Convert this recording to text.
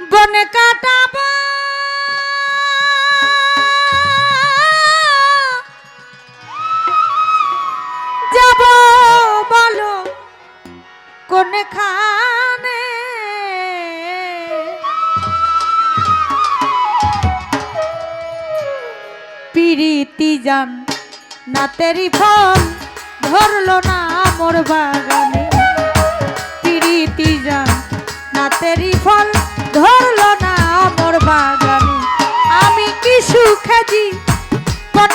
বনে কাটাবো। যাব বলো কোনখানে? পিরিতি যান না তেরি ফল ধরলো না বাগানে। যান না তেরি ফল ধরলো না আমার বাগানে। আমি কি সুখাজি বন